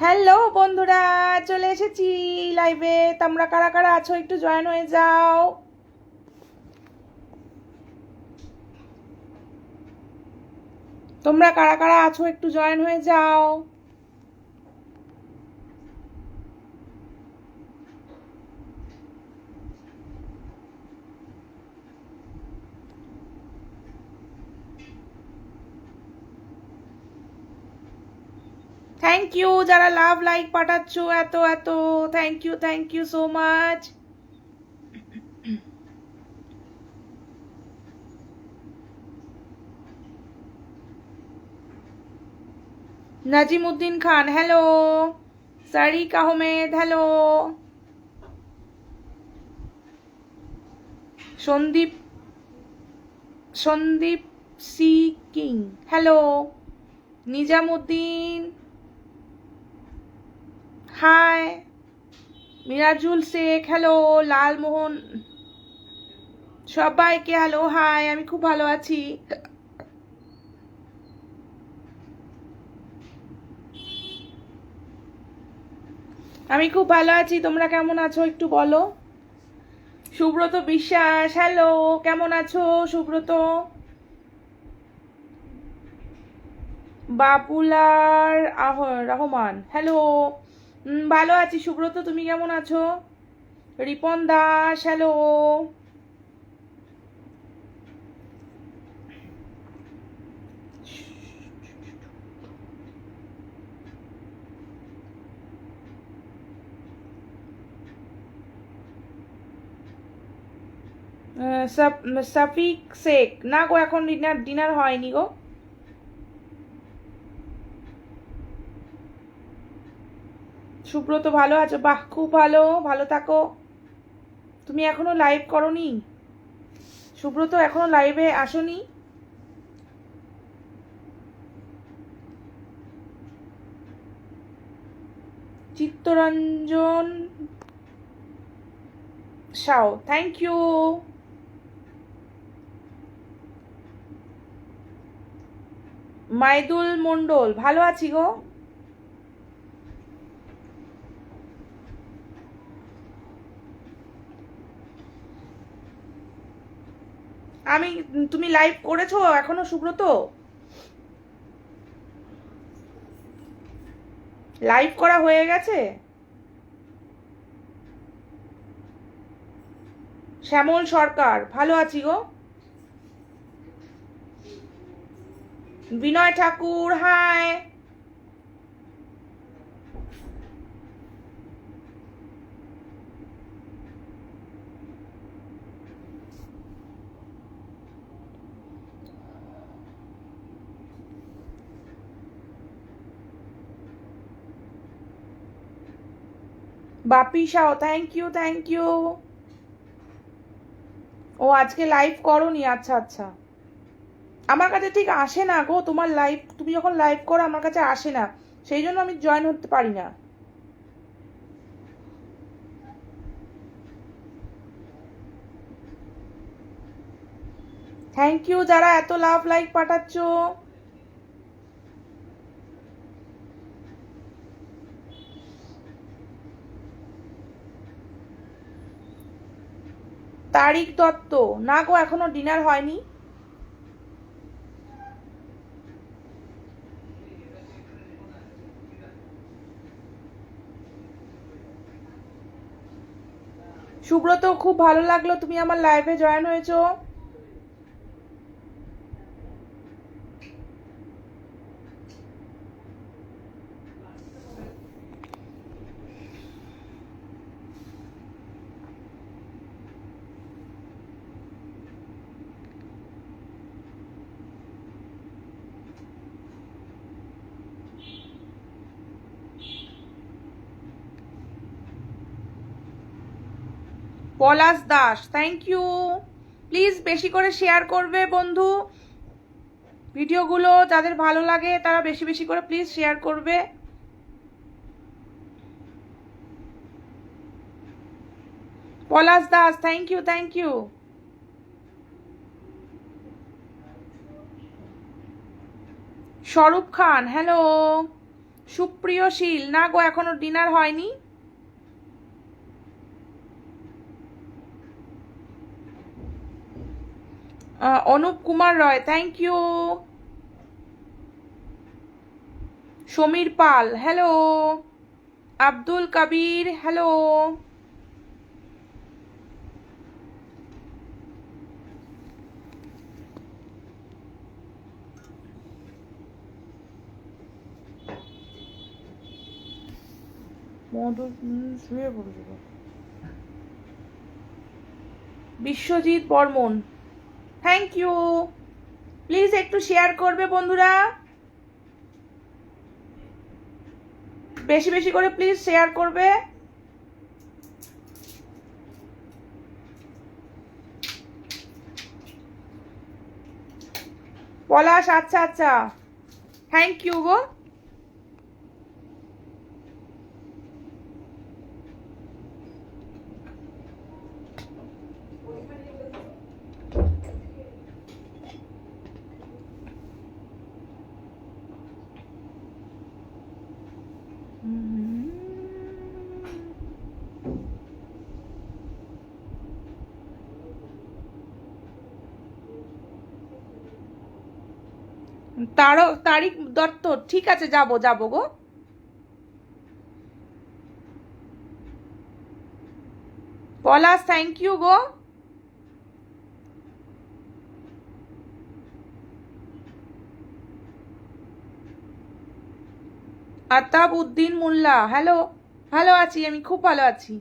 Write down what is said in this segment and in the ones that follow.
Hello বন্ধুরা, চলে এসেছি লাইভে তোমরা কারা কারা আছো? একটু জয়েন হয়ে যাও। তোমরা কারা কারা আছো? একটু জয়েন হয়ে যাও। থ্যাংক ইউ যারা লাভ লাইক পাঠাচ্ছ, এত এত। Thank you thank you so much Nazim Uddin Khan hello Sarik Ahmed hello Sandeep Sandeep C king hello Nizamuddin. Hi. Mirajul Sheikh hello Lalmohan. সবাইকে হ্যালো হাই আমি খুব ভালো আছি। আমি খুব ভালো আছি, তোমরা কেমন আছো একটু বলো? সুব্রত বিশ্বাস হ্যালো কেমন আছো সুব্রত? বাবুলার আহ, রহমান হ্যালো ভালো আছি, সুব্রত, তুমি কেমন আছো? রিপন দাস হ্যালো সাফ- সাফিক শেখ। না গো, এখন ডিনার ডিনার হয়নি গো। সুব্রত ভালো আছো? বাহ, খুব ভালো। ভালো থাকো। তুমি এখনও লাইভ করনি? সুব্রত এখনও লাইভে আসোনি? চিত্তরঞ্জন সাও থ্যাংক ইউ মাইদুল মন্ডল ভালো আছি গো। আমি, তুমি লাইভ করেছ, এখনও সুব্রত? লাইভ করা হয়ে গেছে? শ্যামল সরকার, ভালো আছি গো। Binoy Thakur hi Bapi Shaw thank you thank you ও আজকে লাইভ করনি আচ্ছা আচ্ছা। আমার কাছে ঠিক আসে না গো, তোমার লাইভ তুমি যখন লাইভ করো, আমার কাছে আসে না। সেই জন্য আমি জয়েন হতে পারি না। থ্যাংক ইউ যারা এত লাভ লাইক পাঠাচ্ছ। তারিক দত্ত। না গো, এখনও ডিনার হয়নি। সুব্রত, খুব ভালো লাগল তুমি আমার লাইভে জয়েন হয়েছো। Palash Das thank you please বেশি করে শেয়ার করবে বন্ধু। ভিডিওগুলো যাদের ভালো লাগে, তারা বেশি বেশি করে প্লিজ শেয়ার করবে। Palash Das thank you thank you Swarup Khan hello সুপ্রিয় শীল না গো, এখনও ডিনার হয়নি। Anup Kumar Roy thank you Samir Pal hello Abdul Kabir hello Madhu শুয়ে পড়েছিল Biswajit Barman. Thank you please একটু শেয়ার করবে বন্ধুরা। বেশি বেশি করে প্লিজ শেয়ার করবে। পলাশ আচ্ছা আচ্ছা। থ্যাংক ইউ গো। তারও তারিখ দত্ত। ঠিক আছে, যাব যাব গো। পলাশ থ্যাংক ইউ গো। আতাব উদ্দিন মোল্লা হ্যালো ভালো আছি, আমি খুব ভালো আছি।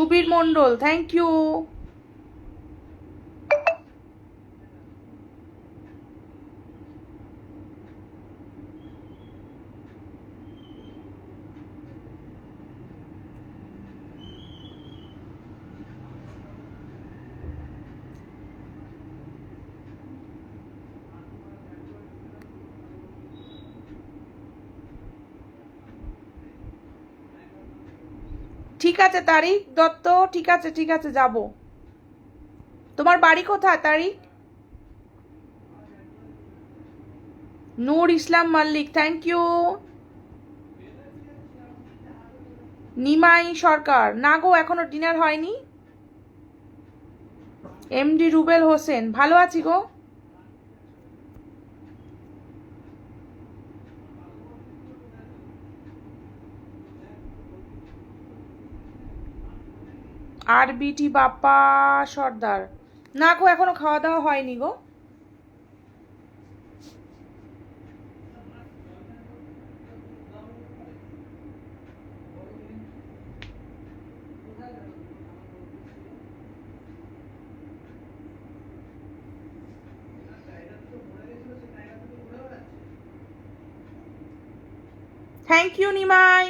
সুবীর মণ্ডল থ্যাংক ইউ ঠিক আছে, তারিখ, দত্ত, ঠিক আছে ঠিক আছে, যাব। তোমার বাড়ি কোথায়, তারিখ? নূর ইসলাম মাল্লিক থ্যাংক ইউ নিমাই সরকার, না গো, এখনও ডিনার হয়নি। এমডি রুবেল হোসেন, ভালো আছি গো। আর বিটি বাপ্পা সর্দার। না গো এখনও খাওয়া দাওয়া হয়নি গো। থ্যাংক ইউ নিমাই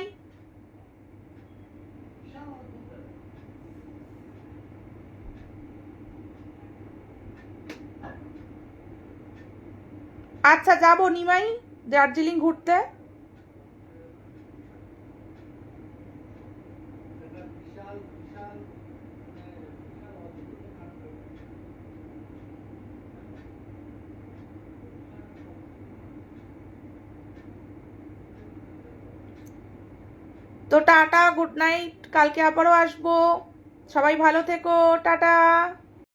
আচ্ছা যাব নিমাই, দার্জিলিং ঘুরতে। তো টাটা, গুড নাইট, কালকে আবারও আসব। সবাই ভালো থেকো, টাটা।